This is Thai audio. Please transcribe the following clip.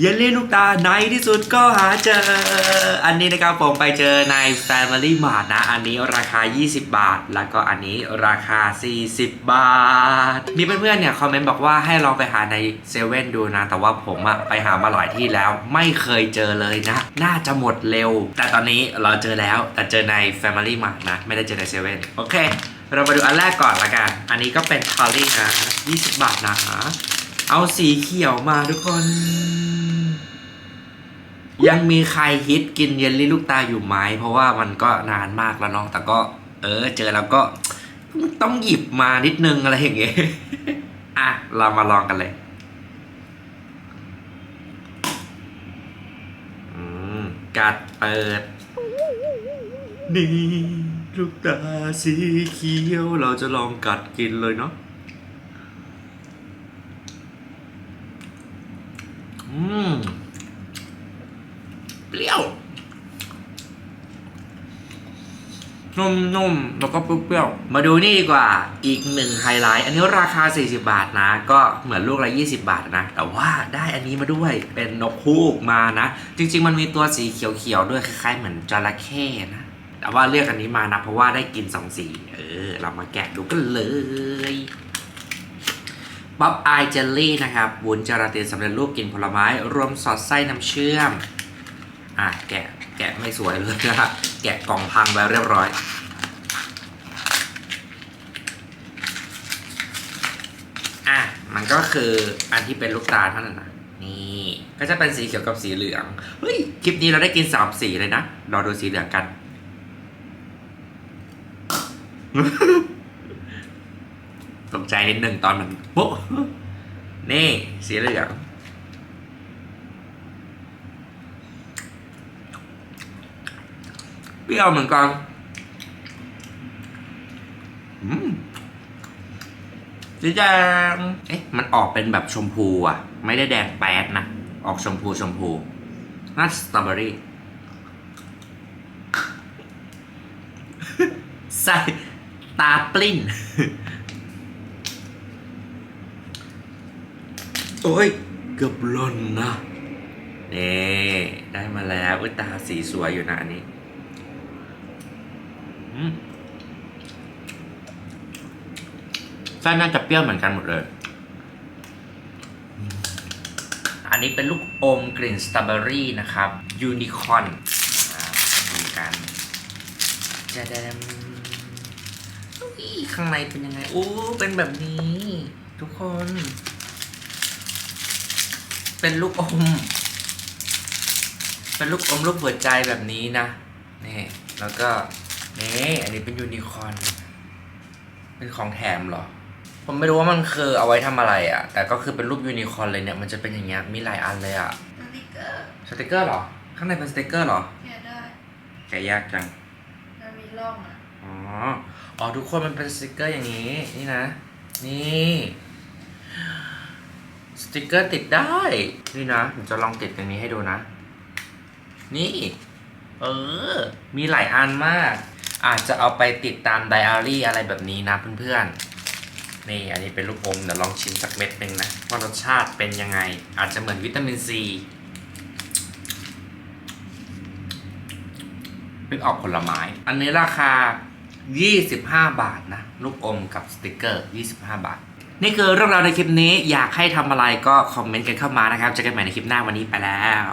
เยลลี่ลูกตาในที่สุดก็หาเจอ อันนี้นะครับผมไปเจอใน Family Mart นะ อันนี้ราคา 20 บาท แล้วก็อันนี้ราคา 40 บาท มีเพื่อนๆเนี่ยคอมเมนต์บอกว่าให้ลองไปหาในเซเว่นดูนะ แต่ว่าผมอะไปหามาหลายที่แล้วไม่เคยเจอเลยนะ น่าจะหมดเร็ว แต่ตอนนี้เราเจอแล้วแต่เจอใน Family Mart นะ ไม่ได้เจอในเซเว่นโอเค เรามาดูอันแรกก่อนละกัน อันนี้ก็เป็นทอลลี่นะ 20 บาทนะ เอาสีเขียวมาทุกคน ยังมีใครฮิตกินเยลลี่ลูกตาอยู่ไหม เพราะว่ามันก็นานมากแล้วเนาะแต่ก็ เออ เจอแล้วก็ต้องหยิบมานิดนึงอะไรอย่างเงี้ยอะ เรามาลองกันเลยอืมกัดเปิด นี่ลูกตาสีเขียว เราจะลองกัดกินเลยเนาะอืม เปรี้ยวนุ่มๆ แล้วก็เปรี้ยวๆ มาดูนี่ดีกว่า อีกหนึ่งไฮไลท์ อันนี้ราคา 40 บาทนะ ก็เหมือนลูกละ 20 บาทนะ แต่ว่าได้อันนี้มาด้วย เป็นนกฮูกมานะ จริง ๆ มันมีตัวสีเขียว ๆ ด้วย คล้าย ๆ เหมือนจระเข้นะ แต่ว่าเลือกอันนี้มานะ เพราะว่าได้กินสองสี เออ เรามาแกะดูกันเลยป๊อปอายเจลลี่นะครับวุ้นเจลาตินสำเร็จรูปกลิ่นผลไม้ รวมสอดไส้น้ำเชื่อม อะแกะแกะไม่สวยเลยนะครับ แกะกล่องพังไว้เรียบร้อย อะมันก็คืออันที่เป็นลูกตาเท่านั้นนะนี่ก็จะเป็นสีเขียวกับสีเหลือง เฮ้ย คลิปนี้เราได้กินสามสีเลยนะ รอดูสีเหลืองกัน ตกใจนิดหนึ่งตอนมันโป๊ะนี่ สีเหลือง เปรี้ยวเหมือนกันอืมสีแดงเอ๊ะ มันออกเป็นแบบชมพูอะ ไม่ได้แดงแป๊ดนะ ออกชมพูชมพูน่าสตรอเบอรี่ใส่ตาปลิ้น โอ้ย เกือบหล่นนะนี่ได้มาแล้วอุ้ยตาสีสวยอยู่นะอันนี้อืม ไส้น่าจะเปรี้ยวเหมือนกันหมดเลย อันนี้เป็นลูกอมกลิ่นสตรอเบอรี่นะครับ ยูนิคอนดูกันจะดมข้างในเป็นยังไงโอ้เป็นแบบนี้ ทุกคน เป็นลูกอม เป็นลูกอมรูปหัวใจแบบนี้นะนี่แล้วก็ นี่อันนี้เป็นยูนิคอร์นเป็นของแถมเหรอ ผมไม่รู้ว่ามันคือเอาไว้ทำอะไรอะ่ะ แต่ก็คือเป็นรูปยูนิคอร์นเลยเนี่ย มันจะเป็นอย่างเงี้ย มีหลายอันเลยอะ่ะ สติกเกอร์ สติกเกอร์เหรอ ข้างในเป็นสติกเกอร์เหรอ แกะได้แกะยากจัง มันมีร่องอะ อ๋อ อ๋อทุกคนมันเป็นสติกเกอร์อย่างนี้ นี่นะ นี่ สติกเกอร์ติดได้ นี่นะ ผมจะลองติดตรงนี้ให้ดูนะ นี่ เออ มีหลายอันมาก อาจจะเอาไปติดตามไดอารี่อะไรแบบนี้นะเพื่อนๆ นี่อันนี้เป็นลูกอมเดี๋ยวลองชิมสักเม็ดหนึ่งนะว่ารสชาติเป็นยังไง อาจจะเหมือนวิตามินซีเป็นออกผลไม้ อันนี้ราคา 25 บาทนะ ลูกอมกับสติกเกอร์ 25 บาท นี่คือเรื่องราวในคลิปนี้อยากให้ทำอะไรก็คอมเมนต์กันเข้ามานะครับเจอกันใหม่ในคลิปหน้าวันนี้ไปแล้ว